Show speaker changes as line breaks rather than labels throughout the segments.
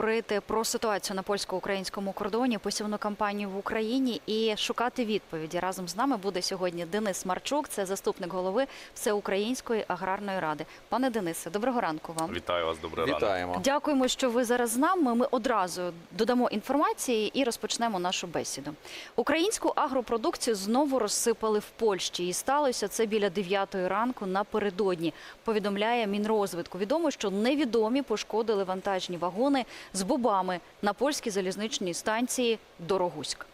Говорити про ситуацію на польсько-українському кордоні, посівну кампанію в Україні і шукати відповіді разом з нами буде сьогодні Денис Марчук, це заступник голови Всеукраїнської аграрної ради. Пане Денисе, доброго ранку вам.
Вітаю вас, ранок.
Вітаємо.
Дякуємо, що ви зараз з нами. Ми одразу додамо інформації і розпочнемо нашу бесіду. Українську агропродукцію знову розсипали в Польщі, і сталося це біля 9 ранку напередодні. Повідомляє Мінрозвитку. Відомо, що невідомі пошкодили вантажні вагони з бобами на польській залізничній станції Дорогуськ.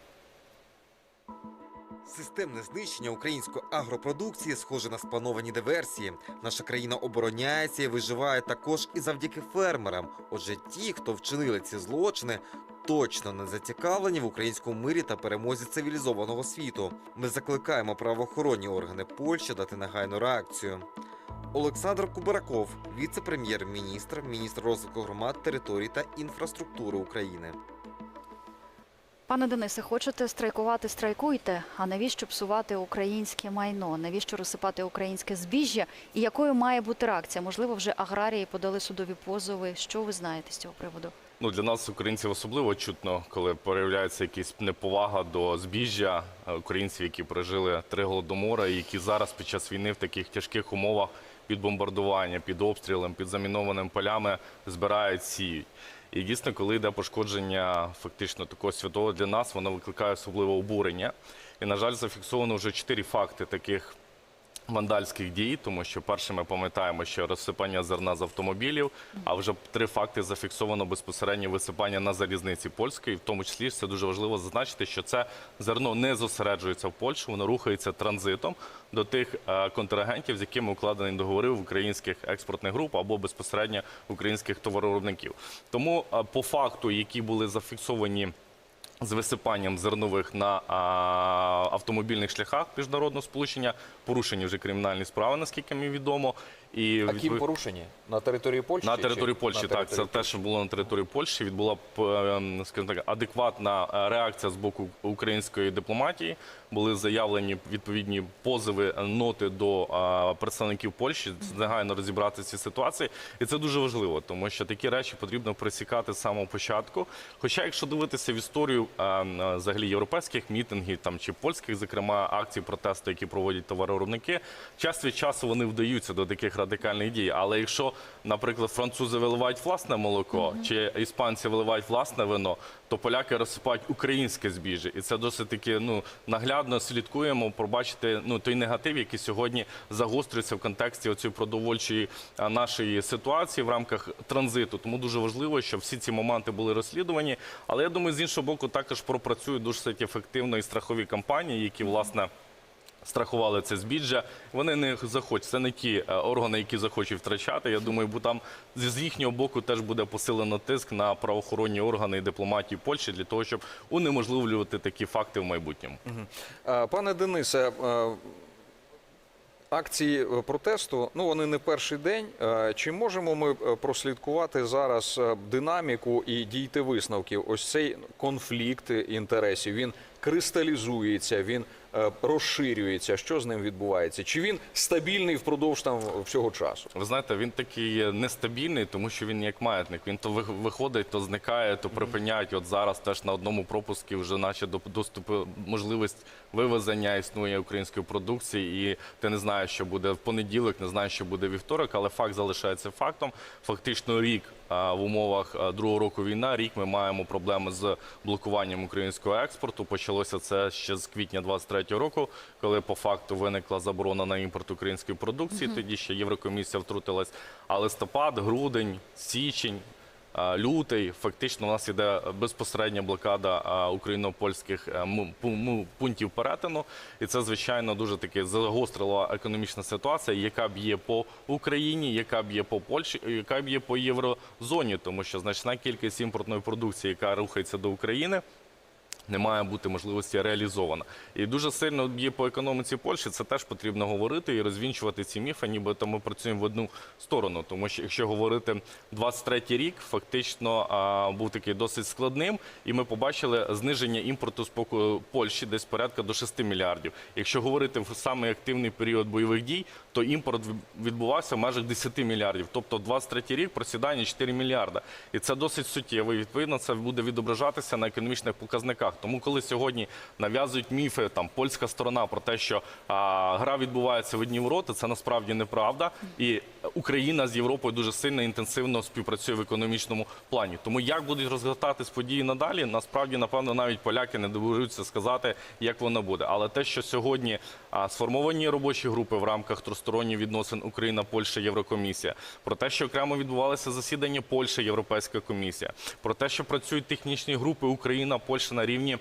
Системне знищення української агропродукції схоже на сплановані диверсії. Наша країна обороняється і виживає також і завдяки фермерам. Отже, ті, хто вчинили ці злочини, точно не зацікавлені в українському мирі та перемозі цивілізованого світу. Ми закликаємо правоохоронні органи Польщі дати негайну реакцію. Олександр Кубараков, віце-прем'єр-міністр, міністр розвитку громад, територій та інфраструктури України.
Пане Денисе, хочете страйкувати, страйкуйте. А навіщо псувати українське майно? Навіщо розсипати українське збіжжя? І якою має бути реакція? Можливо, вже аграрії подали судові позови. Що ви знаєте з цього приводу?
Ну для нас, українців, особливо чутно, коли проявляється якась неповага до збіжжя е, українців, які прожили три голодомора, і які зараз під час війни в таких тяжких умовах під бомбардування, під обстрілом, під замінованими полями збирають сіють. І дійсно, коли йде пошкодження фактично такого святого для нас, воно викликає особливе обурення. І, на жаль, зафіксовано вже чотири факти таких вандальських дій, тому що перше ми пам'ятаємо, що розсипання зерна з автомобілів, а вже три факти зафіксовано безпосередньо висипання на залізниці польської. В тому числі це дуже важливо зазначити, що це зерно не зосереджується в Польщі, воно рухається транзитом до тих е, контрагентів, з якими укладені договори в українських експортних груп або безпосередньо українських товаровиробників. Тому е, по факту, які були зафіксовані з висипанням зернових на а, автомобільних шляхах міжнародного сполучення, порушені вже кримінальні справи, наскільки мені відомо. І
А ким порушені? На території Польщі?
на території
чи
Польщі,
на
так, це те, що було на території Польщі. Відбула ем, скажімо так, адекватна е, реакція з боку української дипломатії. Були заявлені відповідні позови, ноти до представників Польщі негайно розібрати ці ситуації. І це дуже важливо, тому що такі речі потрібно пресікати з самого початку. Хоча, якщо дивитися в історію взагалі європейських мітингів там чи польських, зокрема акцій протесту, які проводять товаровиробники, час від часу вони вдаються до таких радикальних дій. Але якщо, наприклад, французи виливають власне молоко, чи іспанці виливають власне вино, то поляки розсипають українське збіжжя, і це досить таки ну наглядно слідкуємо. Пробачити ну той негатив, який сьогодні загострюється в контексті оцієї продовольчої нашої ситуації в рамках транзиту. Тому дуже важливо, щоб всі ці моменти були розслідувані. Але я думаю, з іншого боку, також пропрацюють досить ефективно і страхові компанії, які власне. Страхували це збіжжя. Вони не захочуть. Це не ті е, органи, які захочуть втрачати. Я думаю, бо там з їхнього боку теж буде посилено тиск на правоохоронні органи і дипломатію Польщі для того, щоб унеможливлювати такі факти в майбутньому.
Е, Пане Денисе, е, акції протесту, ну вони не перший день. Чи можемо ми прослідкувати зараз динаміку і дійти висновків? Ось цей конфлікт інтересів, він кристалізується, він розширюється. Що з ним відбувається? Чи він стабільний впродовж там всього часу?
Ви знаєте, він такий нестабільний, тому що він як маятник. Він то виходить, то зникає, то припиняють. От зараз теж на одному пропуску вже наче доступи можливість вивезення існує української продукції, і ти не знаєш, що буде в понеділок, не знаєш, що буде вівторок, але факт залишається фактом. Фактично рік в умовах другого року війна. Рік ми маємо проблеми з блокуванням українського експорту. Почалося це ще з квітня 23-го року, коли по факту виникла заборона на імпорт української продукції. Тоді ще Єврокомісія втрутилась. А листопад, грудень, січень. Лютий фактично у нас іде безпосередня блокада україно-польських е, му- пу- му- пунктів перетину, і це звичайно дуже таки загострила економічна ситуація, яка б'є по Україні, яка б'є по Польщі, яка яка б'є по єврозоні, тому що значна кількість імпортної продукції, яка рухається до України. Не має бути можливості реалізована. І дуже сильно б'є по економіці Польщі. Це теж потрібно говорити і розвінчувати ці міфи, нібито ми працюємо в одну сторону. Тому що якщо говорити 23-й рік, фактично а, був такий досить складним, і ми побачили зниження імпорту з Польщі десь порядка до 6 мільярдів. Якщо говорити в самий активний період бойових дій, то імпорт від- відбувався в межах 10 мільярдів. Тобто 23-й рік просідання 4 мільярда. І це досить суттєво. І відповідно це буде відображатися на економічних показниках. Тому, коли сьогодні нав'язують міфи, там польська сторона про те, що а, гра відбувається в одні ворота, це насправді неправда. І Україна з Європою дуже сильно інтенсивно співпрацює в економічному плані. Тому як будуть розгортатись події надалі, насправді напевно навіть поляки не доберуться сказати, як воно буде. Але те, що сьогодні а, сформовані робочі групи в рамках тристоронніх відносин Україна, Польща, Єврокомісія, про те, що окремо відбувалися засідання Польща, Європейська комісія, про те, що працюють технічні групи Україна, Польща на рівні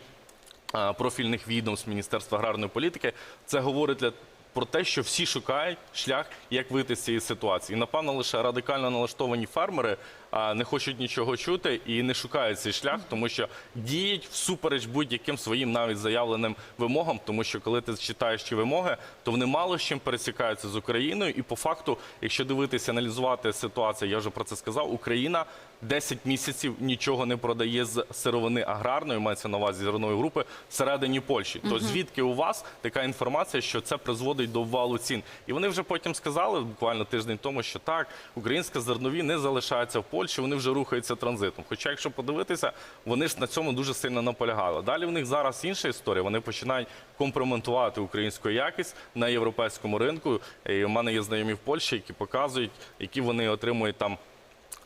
профільних відомств Міністерства аграрної політики, це говорить для про те, що всі шукають шлях, як вийти з цієї ситуації. І напевно лише радикально налаштовані фермери не хочуть нічого чути і не шукають цей шлях, тому що діють всупереч будь-яким своїм навіть заявленим вимогам. Тому що коли ти читаєш ці вимоги, то вони мало з чим пересікаються з Україною. І по факту, якщо дивитися, аналізувати ситуацію, я вже про це сказав. Україна 10 місяців нічого не продає з сировини аграрної, мається на увазі зернової групи всередині Польщі. То звідки у вас така інформація, що це призводить до валу цін? І вони вже потім сказали буквально тиждень тому, що так, українська зернові не залишаються в Польщі, вони вже рухаються транзитом. Хоча, якщо подивитися, вони ж на цьому дуже сильно наполягали. Далі в них зараз інша історія. Вони починають компроментувати українську якість на європейському ринку. І у мене є знайомі в Польщі, які показують, які вони отримують там.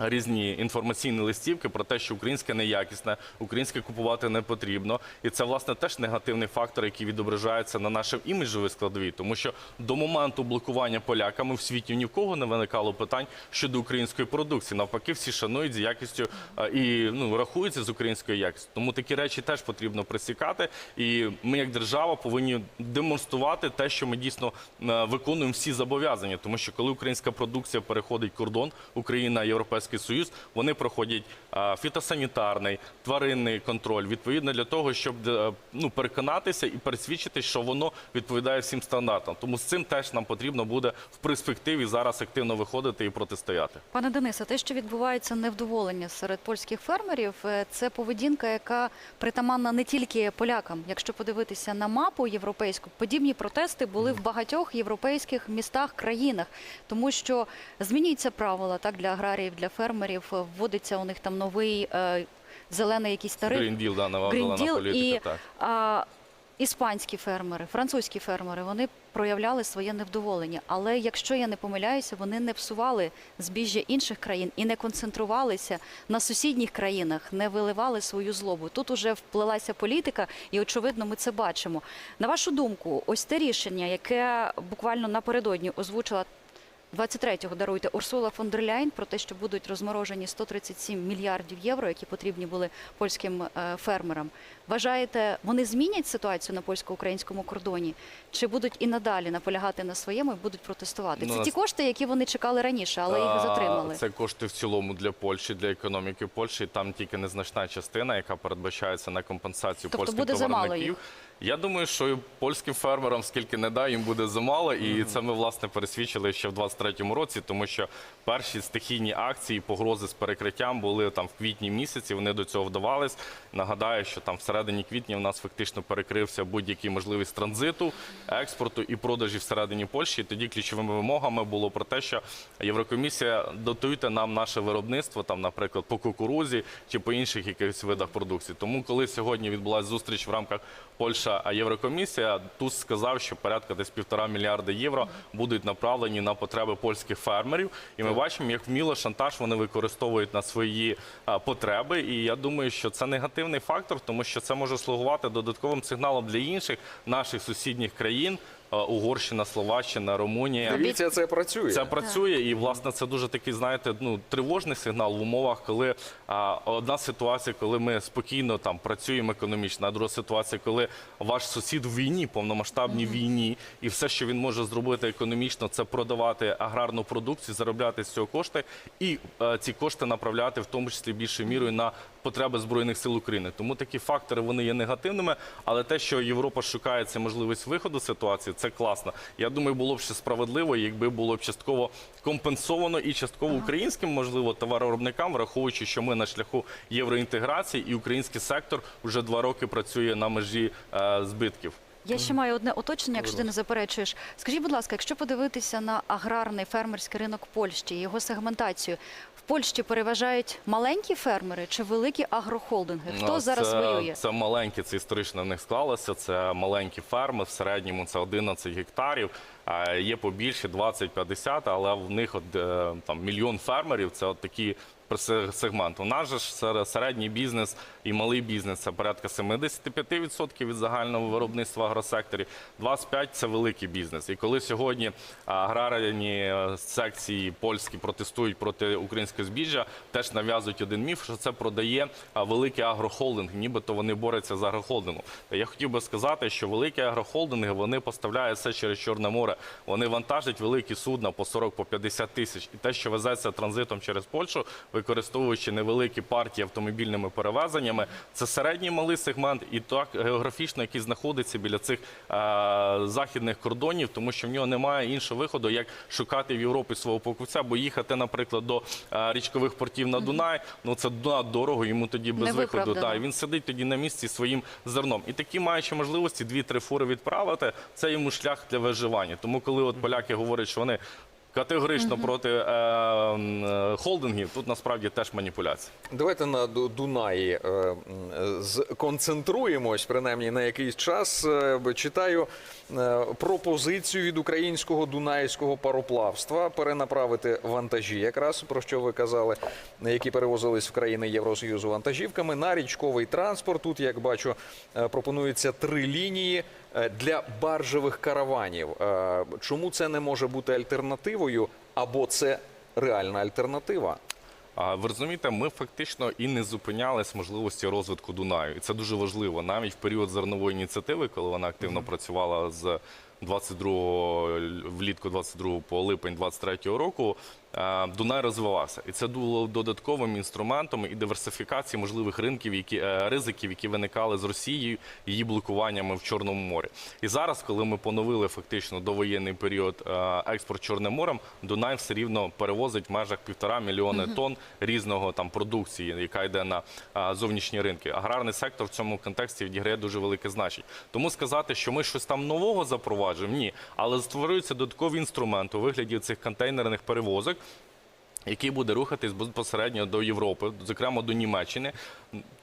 Різні інформаційні листівки про те, що українське неякісне, українське купувати не потрібно, і це власне теж негативний фактор, який відображається на нашій іміджовій складовій, тому що до моменту блокування поляками в світі ні в кого не виникало питань щодо української продукції. Навпаки, всі шанують з якістю і ну рахуються з українською якістю. Тому такі речі теж потрібно присікати. І ми, як держава, повинні демонструвати те, що ми дійсно е, виконуємо всі зобов'язання, тому що коли українська продукція переходить кордон, Україна, Європейський Союз, вони проходять фітосанітарний, тваринний контроль, відповідно для того, щоб е, ну переконатися і пересвідчити, що воно відповідає всім стандартам. Тому з цим теж нам потрібно буде в перспективі зараз активно виходити і протистояти.
Пане Денисе, те, що відбувається невдоволення серед польських фермерів, е, це поведінка, яка притаманна не тільки полякам. Якщо подивитися на мапу європейську, подібні протести були в багатьох європейських містах, країнах, тому що змінюються правила так для аграріїв, для фермерів. Е, Вводиться у них там новий е, зелений якийсь тариф.
Deal, да, нова
Deal
політика.
і
так.
а, іспанські фермери, французькі фермери, вони проявляли своє невдоволення. Але якщо я не помиляюся, вони не псували збіжжя інших країн і не концентрувалися на сусідніх країнах, не виливали свою злобу. Тут уже вплилася політика, і очевидно, ми це бачимо. На вашу думку, ось те рішення, яке буквально напередодні озвучила 23-го даруйте Урсула фон дер Ляйн про те, що будуть розморожені 137 мільярдів євро, які потрібні були польським е, фермерам. Вважаєте, вони змінять ситуацію на польсько-українському кордоні? Чи будуть і надалі наполягати на своєму і будуть протестувати?
Ну,
Це ті кошти, які вони чекали раніше, але їх затримали.
Це кошти в цілому для Польщі, для економіки Польщі. Там тільки незначна частина, яка передбачається на компенсацію
Тобто
польським
буде замало
товарників. Я думаю, що і польським фермерам, скільки не дай, їм буде замало, і це ми власне пересвідчили ще в 23-му році, тому що перші стихійні акції, погрози з перекриттям були там в квітні місяці. Вони до цього вдавались. Нагадаю, що там в середині квітня в нас фактично перекрився будь-який можливість транзиту, експорту і продажі всередині Польщі. І тоді ключовими вимогами було про те, що Єврокомісія дотуйте нам наше виробництво, там, наприклад, по кукурузі чи по інших якихось видах продукції. Тому, коли сьогодні відбулася зустріч в рамках Польща, а Єврокомісія, тут сказав, що порядка десь півтора мільярда євро будуть направлені на потреби польських фермерів. І ми бачимо, як вміло шантаж вони використовують на свої потреби. І я думаю, що це негативний фактор, тому що це може слугувати додатковим сигналом для інших наших сусідніх країн. А, Угорщина, Словаччина, Румунія.
Дивіться, це працює.
Це працює, і власне це дуже такий, знаєте, ну тривожний сигнал в умовах, коли а, одна ситуація, коли ми спокійно там працюємо економічно, а друга ситуація, коли ваш сусід в війні, повномасштабній війні, і все, що він може зробити економічно, це продавати аграрну продукцію, заробляти з цього кошти, і е, ці кошти направляти в тому числі більшою мірою на потреби збройних сил України. Тому такі фактори вони є негативними. Але те, що Європа шукає це можливість виходу з ситуації, це класно. Я думаю, було б ще справедливо, якби було б частково компенсовано і частково українським, можливо, товаровиробникам, враховуючи, що ми на шляху євроінтеграції, і український сектор вже два роки працює на межі е, збитків.
Я ще маю одне уточнення, якщо ти не заперечуєш. Скажіть, будь ласка, якщо подивитися на аграрний фермерський ринок Польщі, його сегментацію, Польщі переважають маленькі фермери чи великі агрохолдинги? Хто
це,
зараз воює?
Це маленькі, це історично в них склалося. Це маленькі ферми, в середньому це 11 гектарів. Є побільше 20-50, але в них от, е, там мільйон фермерів. Це от такі сегмент. У нас же середній бізнес і малий бізнес це порядка 75% від загального виробництва агросекторі. 25% – це великий бізнес. І коли сьогодні аграрні е, секції польські протестують проти українського збіжжя, теж нав'язують один міф, що це продає великий агрохолдинг, нібито вони борються з агрохолдингом. Я хотів би сказати, що великі агрохолдинги вони поставляють все через Чорне море. Вони вантажать великі судна по 40 по 50 тисяч. І те, що везеться транзитом через Польщу, використовуючи невеликі партії автомобільними перевезеннями, це середній малий сегмент, і так географічно, який знаходиться біля цих е, західних кордонів, тому що в нього немає іншого виходу, як шукати в Європі свого покупця, бо їхати, наприклад, до е, річкових портів на Дунай, ну це дорого, йому тоді без виходу. І він сидить тоді на місці своїм зерном. І такі маючи можливості дві-три фури відправити, це йому шлях для виживання. Тому, коли от поляки говорять, що вони категорично проти е, е, холдингів, тут насправді теж маніпуляція.
Давайте на Ду- Дунаї е, м, е, сконцентруємось, принаймні на якийсь час. Е, б- Читаю е, пропозицію від українського дунайського пароплавства перенаправити вантажі, якраз про що ви казали, які перевозились в країни Євросоюзу вантажівками на річковий транспорт. Тут, як бачу, е, пропонується три лінії е, для баржевих караванів. Е, Чому це не може бути альтернативою, або це реальна альтернатива?
А ви розумієте, ми фактично і не зупинялись можливості розвитку Дунаю. І це дуже важливо. Навіть в період зернової ініціативи, коли вона активно працювала з 22 влітку 22 по липень 23 року. Дунай розвивався, і це було додатковим інструментом і диверсифікації можливих ринків, які е, ризиків, які виникали з Росією, її блокуваннями в Чорному морі. І зараз, коли ми поновили фактично довоєнний період е, експорт Чорним морем, Дунай все рівно перевозить в межах півтора мільйони тонн різного там продукції, яка йде на е, зовнішні ринки. Аграрний сектор в цьому контексті відіграє дуже велике значення. Тому сказати, що ми щось там нового запроваджуємо, ні, але створюються додаткові інструменти у вигляді цих контейнерних перевозок який буде рухатись безпосередньо до Європи, зокрема до Німеччини.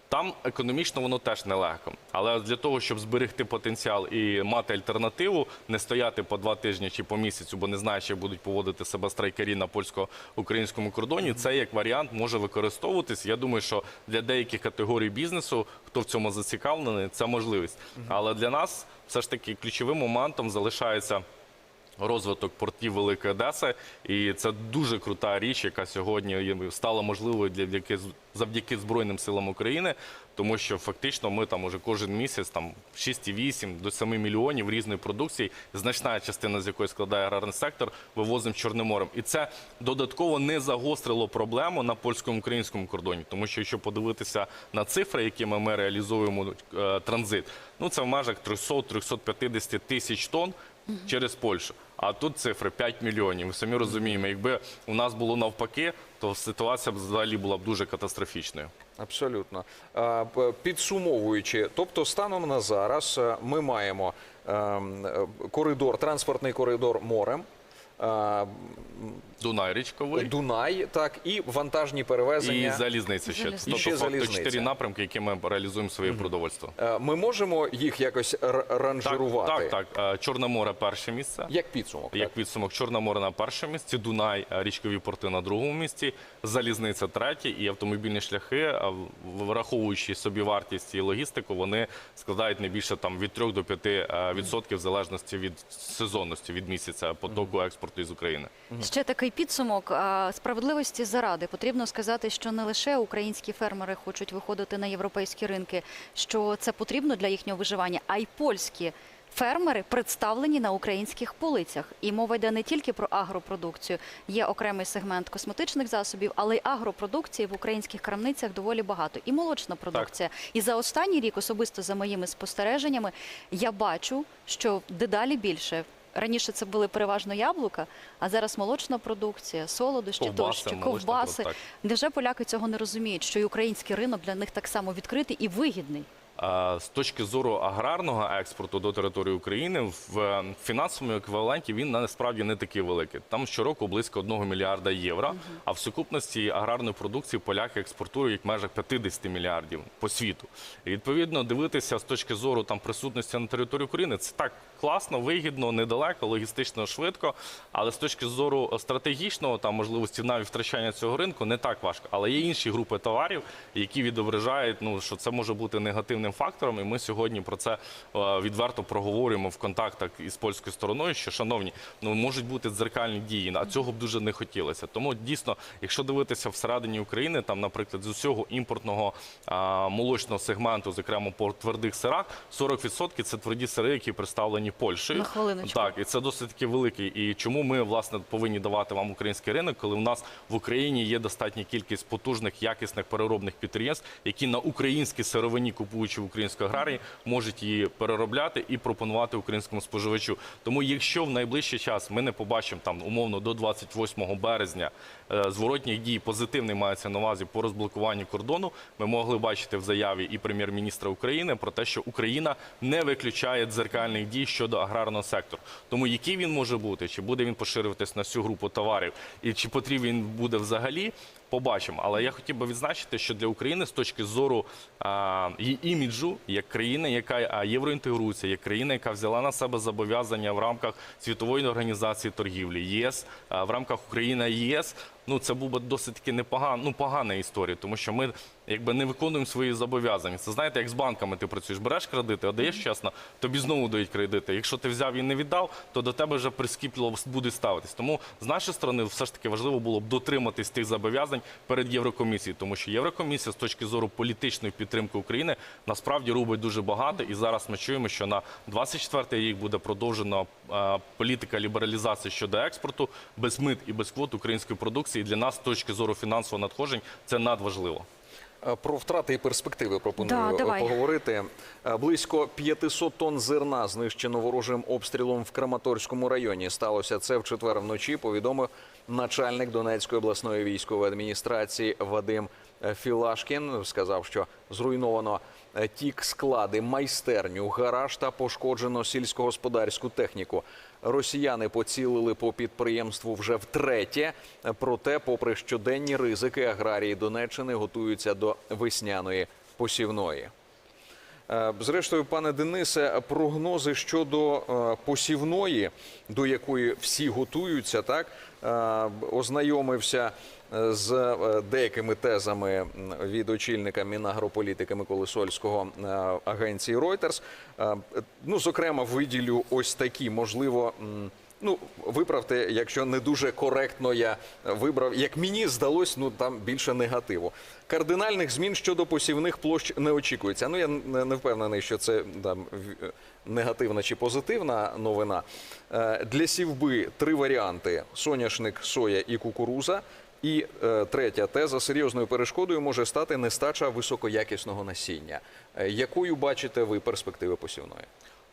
Там економічно воно теж нелегко. Але для того, щоб зберегти потенціал і мати альтернативу, не стояти по два тижні чи по місяцю, бо не знаєш, як будуть поводити себе страйкарі на польсько-українському кордоні, це як варіант може використовуватись. Я думаю, що для деяких категорій бізнесу, хто в цьому зацікавлений, це можливість. Але для нас все ж таки ключовим моментом залишається розвиток портів Великої Одеси, і це дуже крута річ, яка сьогодні стала можливою для завдяки, завдяки Збройним силам України, тому що фактично ми там уже кожен місяць там 6,8 до 7 мільйонів різної продукції, значна частина з якої складає аграрний сектор, вивозимо Чорним морем. І це додатково не загострило проблему на польсько-українському кордоні, тому що якщо подивитися на цифри, якими ми реалізуємо е, транзит, ну це в межах 300-350 тисяч тонн через Польщу. А тут цифри 5 мільйонів. Ми самі розуміємо, якби у нас було навпаки, то ситуація б взагалі була б дуже катастрофічною.
Абсолютно. Підсумовуючи, тобто станом на зараз е, ми маємо ем, е, коридор, транспортний коридор морем,
Дунай річковий.
Дунай, так, і вантажні перевезення.
І залізниця ще.
Залізниця.
Тобто
І ще
факто
залізниця.
чотири напрямки, які ми реалізуємо своє продовольство.
Е, Ми можемо їх якось р-
Так,
ранжирувати.
так, так. Е, Чорне море перше місце.
Як підсумок.
Як
так?
підсумок, Чорне море на першому місці, Дунай, е, річкові порти на другому місці, залізниця третє і автомобільні шляхи, е, в- враховуючи собівартість і логістику, вони складають не більше там від 3 до 5 е, відсотків в залежності від сезонності, від місяця потоку експорту із України.
Ще такий підсумок справедливості заради. Потрібно сказати, що не лише українські фермери хочуть виходити на європейські ринки, що це потрібно для їхнього виживання, а й польські Фермери представлені на українських полицях, і мова йде не тільки про агропродукцію. Є окремий сегмент косметичних засобів, але й агропродукції в українських крамницях доволі багато. І молочна продукція. І за останній рік, особисто за моїми спостереженнями, я бачу, що дедалі більше. Раніше це були переважно яблука, а зараз молочна продукція, солодощі,
Ковбаси,
тощо, ковбаси. Невже поляки цього не розуміють, що і український ринок для них так само відкритий і вигідний?
Е, З точки зору аграрного експорту до території України в фінансовому еквіваленті він насправді не такий великий. Там щороку близько 1 мільярда євро. А в сукупності аграрної продукції поляки експортують в межах 50 мільярдів по світу. І відповідно дивитися з точки зору там присутності на території України це так класно, вигідно, недалеко, логістично швидко. Але з точки зору стратегічного там можливості навіть втрачання цього ринку не так важко. Але є інші групи товарів, які відображають, ну що це може бути негативним фактором. І ми сьогодні про це е, відверто проговорюємо в контактах із польською стороною. Що шановні, ну можуть бути дзеркальні дії, а цього б дуже не хотілося. Тому дійсно, якщо дивитися всередині України, там, наприклад, з усього імпортного а, молочного сегменту, зокрема по твердих сирах, 40% це тверді сири, які представлені Польщею.
На хвилиночку.
Так, і це досить таки великий. І чому ми власне повинні давати вам український ринок, коли у нас в Україні є достатня кількість потужних якісних переробних підприємств, які на українській сировині, купуючи в української аграрії, можуть її переробляти і пропонувати українському споживачу. Тому, якщо в найближчий час ми не побачимо там умовно до 28 березня е, зворотніх дій позитивний мається на увазі по розблокуванню кордону, ми могли бачити в заяві і прем'єр-міністра України про те, що Україна не виключає дзеркальних дій щодо аграрного сектору. Тому який він може бути, чи буде він поширюватись на всю групу товарів, і чи потрібен він буде взагалі, побачимо. Але я хотів би відзначити, що для України з точки зору її іміджу, як країни, яка євроінтегрується, як країна, яка взяла на себе зобов'язання в рамках світової організації торгівлі ЄС, в рамках Україна ЄС. Ну, це був би досить таки непогана, ну, погана історія, тому що ми якби не виконуємо свої зобов'язання. Це знаєте, як з банками ти працюєш, береш кредити, отдаєш чесно, тобі знову дають кредити. Якщо ти взяв і не віддав, то до тебе вже прискіпливо будуть ставитись. Тому з нашої сторони все ж таки важливо було б дотриматись тих зобов'язань перед Єврокомісією, тому що Єврокомісія з точки зору політичної підтримки України насправді робить дуже багато. І зараз ми чуємо, що на 24-й рік буде продовжена е, політика лібералізації щодо експорту без мит і без квот української продукції. І для нас з точки зору фінансового надходжень це надважливо.
Е, Про втрати і перспективи пропоную
Да,
е, поговорити. Е, Близько 500 тонн зерна знищено ворожим обстрілом в Краматорському районі. Сталося це в четвер вночі. Повідомив начальник Донецької обласної військової адміністрації Вадим Філашкін. Сказав, що зруйновано тік склади, майстерню, гараж та пошкоджено сільськогосподарську техніку. Росіяни поцілили по підприємству вже втретє. Проте, попри щоденні ризики, аграрії Донеччини готуються до весняної посівної. Е, Зрештою, пане Денисе, прогнози щодо е, посівної, до якої всі готуються, так е, ознайомився з е, деякими тезами від очільника Мінагрополітики Миколи Сольського е, агенції Reuters. Е, Ну, зокрема, виділю ось такі, можливо. Ну, виправте, якщо не дуже коректно я вибрав. Як мені здалось, ну там більше негативу. Кардинальних змін щодо посівних площ не очікується. Ну я не не впевнений, що це там негативна чи позитивна новина. Для сівби три варіанти: соняшник, соя і кукуруза. І е, третя теза серйозною перешкодою може стати нестача високоякісного насіння. Е, Якою бачите ви перспективи посівної?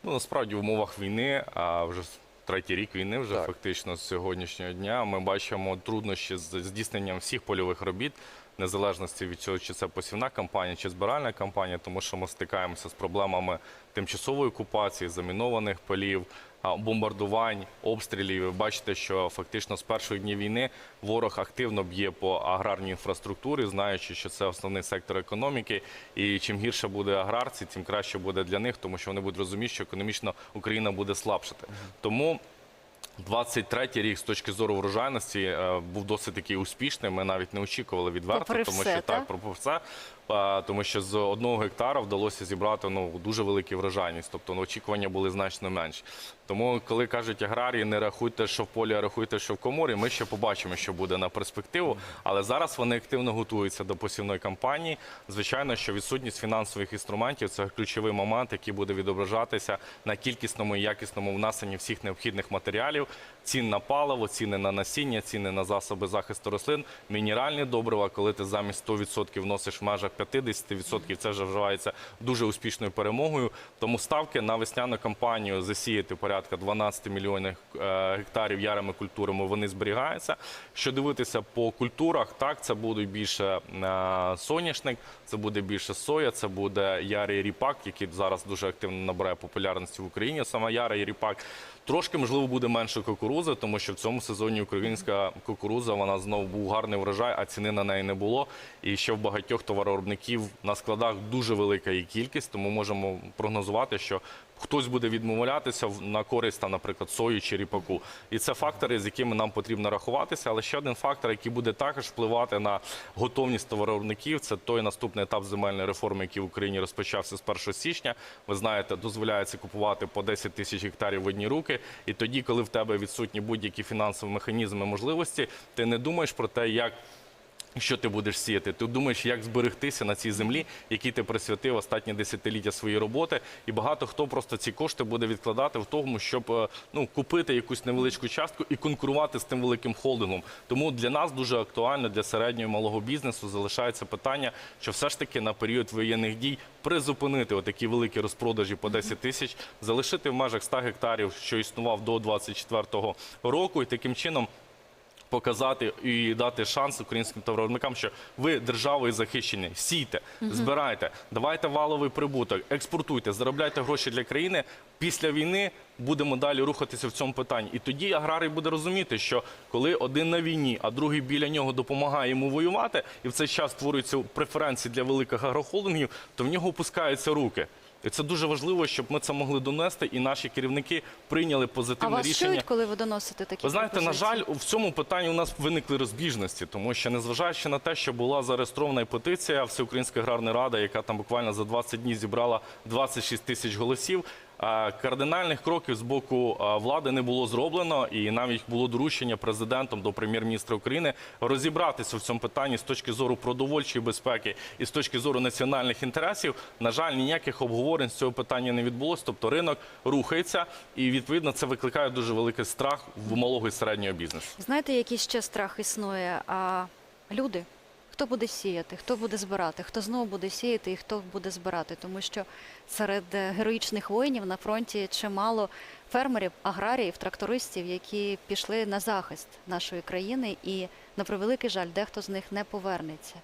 Ну насправді в умовах війни, а вже третій рік війни, вже
Так.
фактично з сьогоднішнього дня, ми бачимо труднощі з здійсненням всіх польових робіт, незалежності від цього, чи це посівна кампанія, чи збиральна кампанія, тому що ми стикаємося з проблемами тимчасової окупації, замінованих полів. Бомбардувань, обстрілів. Ви бачите, що фактично з перших днів війни ворог активно б'є по аграрній інфраструктурі, знаючи, що це основний сектор економіки. І чим гірше буде аграрці, тим краще буде для них, тому що вони будуть розуміти, що економічно Україна буде слабшати. Тому 23-й рік з точки зору врожайності е, був досить такий успішним. Ми навіть не очікували відверто,
Попри
тому
все,
що
та?
так, попри все, тому що з одного гектара вдалося зібрати ну дуже велику врожайність, тобто ну, очікування були значно менші. Тому, коли кажуть аграрії, не рахуйте, що в полі, а рахуйте, що в коморі, ми ще побачимо, що буде на перспективу. Але зараз вони активно готуються до посівної кампанії. Звичайно, що відсутність фінансових інструментів це ключовий момент, який буде відображатися на кількісному і якісному внесенні всіх необхідних матеріалів, цін на паливо, ціни на насіння, ціни на засоби захисту рослин, мінеральні добрива. Коли ти замість 100% вносиш в межах 50%, це вже вживається дуже успішною перемогою. Тому ставки на весняну кампанію засіяти порядка 12 мільйонів е, гектарів ярими культурами вони зберігаються. Що дивитися по культурах, так це буде більше е, соняшник, це буде більше соя, це буде ярий ріпак, який зараз дуже активно набирає популярності в Україні. Саме ярий ріпак. Трошки можливо буде менше кукурузи, тому що в цьому сезоні українська кукуруза вона знову був гарний врожай, а ціни на неї не було. І ще в багатьох товаровиробників на складах дуже велика її кількість, тому можемо прогнозувати, що хтось буде відмовлятися на користь, там, наприклад, сої чи ріпаку. І це фактори, з якими нам потрібно рахуватися. Але ще один фактор, який буде також впливати на готовність товаровиробників, це той наступний етап земельної реформи, який в Україні розпочався з 1 січня. Ви знаєте, дозволяється купувати по 10 тисяч гектарів в одні руки. І тоді, коли в тебе відсутні будь-які фінансові механізми можливості, ти не думаєш про те, як що ти будеш сіяти? Ти думаєш, як зберегтися на цій землі, якій ти присвятив останні десятиліття своєї роботи, і багато хто просто ці кошти буде відкладати в тому, щоб е, ну купити якусь невеличку частку і конкурувати з тим великим холдингом. Тому для нас дуже актуально для середнього і малого бізнесу залишається питання, що все ж таки на період воєнних дій призупинити отакі великі розпродажі по 10 тисяч, залишити в межах 100 гектарів, що існував до 24 року, і таким чином показати і дати шанс українським товаровиробникам, що ви державою захищені, сійте, збирайте, давайте валовий прибуток, експортуйте, заробляйте гроші для країни. Після війни будемо далі рухатися в цьому питанні. І тоді аграрій буде розуміти, що коли один на війні, а другий біля нього допомагає йому воювати, і в цей час створюються преференції для великих агрохолдингів, то в нього опускаються руки. І це дуже важливо, щоб ми це могли донести, і наші керівники прийняли
А
позитивне
вас
рішення.
чують, коли ви доносите такі
Ви знаєте, на жаль, в цьому питанні у нас виникли розбіжності, тому що незважаючи на те, що була зареєстрована і петиція Всеукраїнська аграрна рада, яка там буквально за 20 днів зібрала 26 тисяч голосів. А, Кардинальних кроків з боку влади не було зроблено, і навіть було доручення президентом до прем'єр-міністра України розібратися в цьому питанні з точки зору продовольчої безпеки і з точки зору національних інтересів. На жаль, ніяких обговорень з цього питання не відбулося. Тобто ринок рухається, і відповідно це викликає дуже великий страх в малого і середнього бізнесу.
Знаєте, який ще страх існує? А люди, хто буде сіяти, хто буде збирати, хто знову буде сіяти і хто буде збирати, тому що серед героїчних воїнів на фронті чимало фермерів, аграріїв, трактористів, які пішли на захист нашої країни, і на превеликий жаль, дехто з них не повернеться.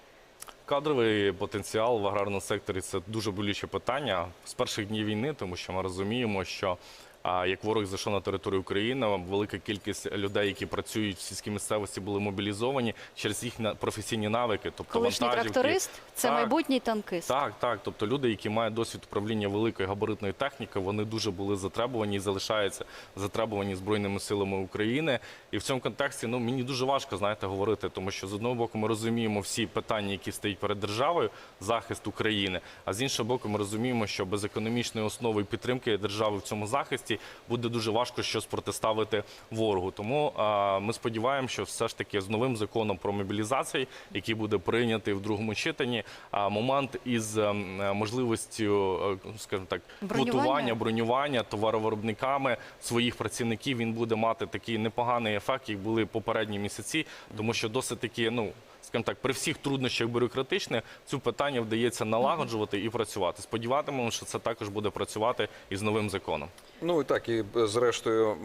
Кадровий потенціал в аграрному секторі це дуже болюче питання з перших днів війни, тому що ми розуміємо, що а, як ворог зайшов на територію України, велика кількість людей, які працюють в сільській місцевості, були мобілізовані через їхні професійні навики, тобто
Колишній
вантажівки.
тракторист це
Так.
майбутній танкист.
Так, так. Тобто люди, які мають досвід управління великою габаритною технікою, вони дуже були затребувані і залишаються затребувані збройними силами України. І в цьому контексті ну мені дуже важко знаєте говорити, тому що з одного боку ми розуміємо всі питання, які стоять перед державою, захист України. А з іншого боку, ми розуміємо, що без економічної основи і підтримки держави в цьому захисті буде дуже важко щось протиставити ворогу. Тому а, ми сподіваємося, що все ж таки з новим законом про мобілізацію, який буде прийнятий в другому читанні, а момент із ем, е, можливістю, е, скажімо так, готування, бронювання товаровиробниками своїх працівників, він буде мати такий непоганий ефект, як були попередні місяці, тому що досить таки, ну. Скажімо так, при всіх труднощах бюрократичних цю питання вдається налагоджувати і працювати. Сподіватимемо, що це також буде працювати і з новим законом.
Ну і так, і е, зрештою,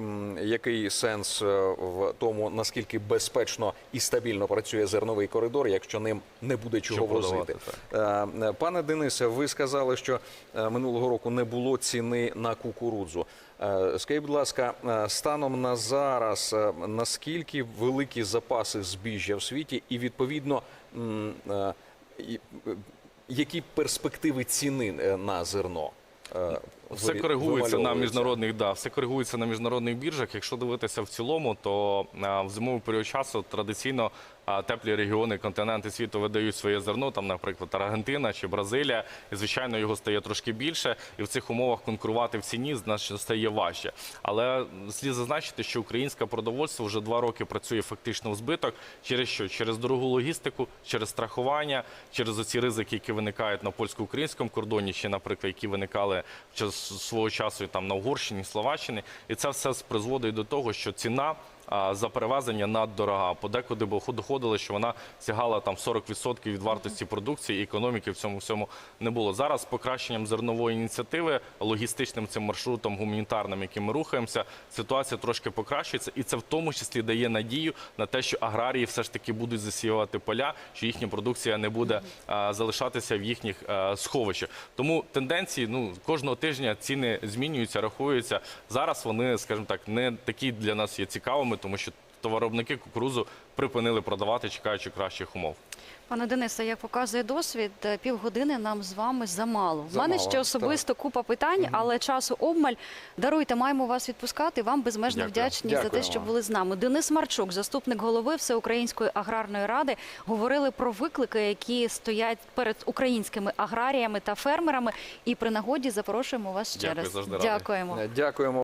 який сенс е, в тому, наскільки безпечно і стабільно працює зерновий коридор, якщо ним не буде чого возити? Е, Пане Денисе, ви сказали, що минулого року не було ціни на кукурудзу. Е, Скажіть, будь ласка, е, станом на зараз, е, наскільки великі запаси збіжжя в світі, і відповідно, які перспективи ціни на зерно?
Все коригується на міжнародних да, все коригується на міжнародних біржах. Якщо дивитися в цілому, то в зимовий період часу традиційно теплі регіони, континенти світу видають своє зерно, там, наприклад, Аргентина чи Бразилія, і звичайно його стає трошки більше, і в цих умовах конкурувати в ціні значно стає важче. Але слід зазначити, що українське продовольство вже два роки працює фактично в збиток. Через що? Через дорогу логістику, через страхування, через оці ризики, які виникають на польсько-українському кордоні, чи, наприклад, які виникали свого часу там на Угорщині, Словаччині, і це все призводить до того, що ціна. За перевезення наддорога. Подекуди бо доходило, що вона сягала там 40% від вартості продукції, і економіки в цьому всьому не було. Зараз з покращенням зернової ініціативи, логістичним цим маршрутом гуманітарним, яким ми рухаємося, ситуація трошки покращується, і це в тому числі дає надію на те, що аграрії все ж таки будуть засіювати поля, що їхня продукція не буде а, залишатися в їхніх а, сховищах. Тому тенденції ну кожного тижня ціни змінюються, рахуються. Зараз вони, скажімо так, не такі для нас є цікавими, тому що товаровники кукурузу припинили продавати, чекаючи кращих умов.
Пане Денисе, як показує досвід, е, півгодини нам з вами замало. У
Замало,
мене ще особисто купа питань, але часу обмаль. Даруйте, маємо вас відпускати. Вам безмежно
Дякую.
вдячні за те,
Дякуємо.
що були з нами. Денис Марчук, заступник голови Всеукраїнської аграрної ради, говорили про виклики, які стоять перед українськими аграріями та фермерами. І при нагоді запрошуємо вас ще
Дякую,
раз.
завжди радий.
Дякуємо.
Дякуємо.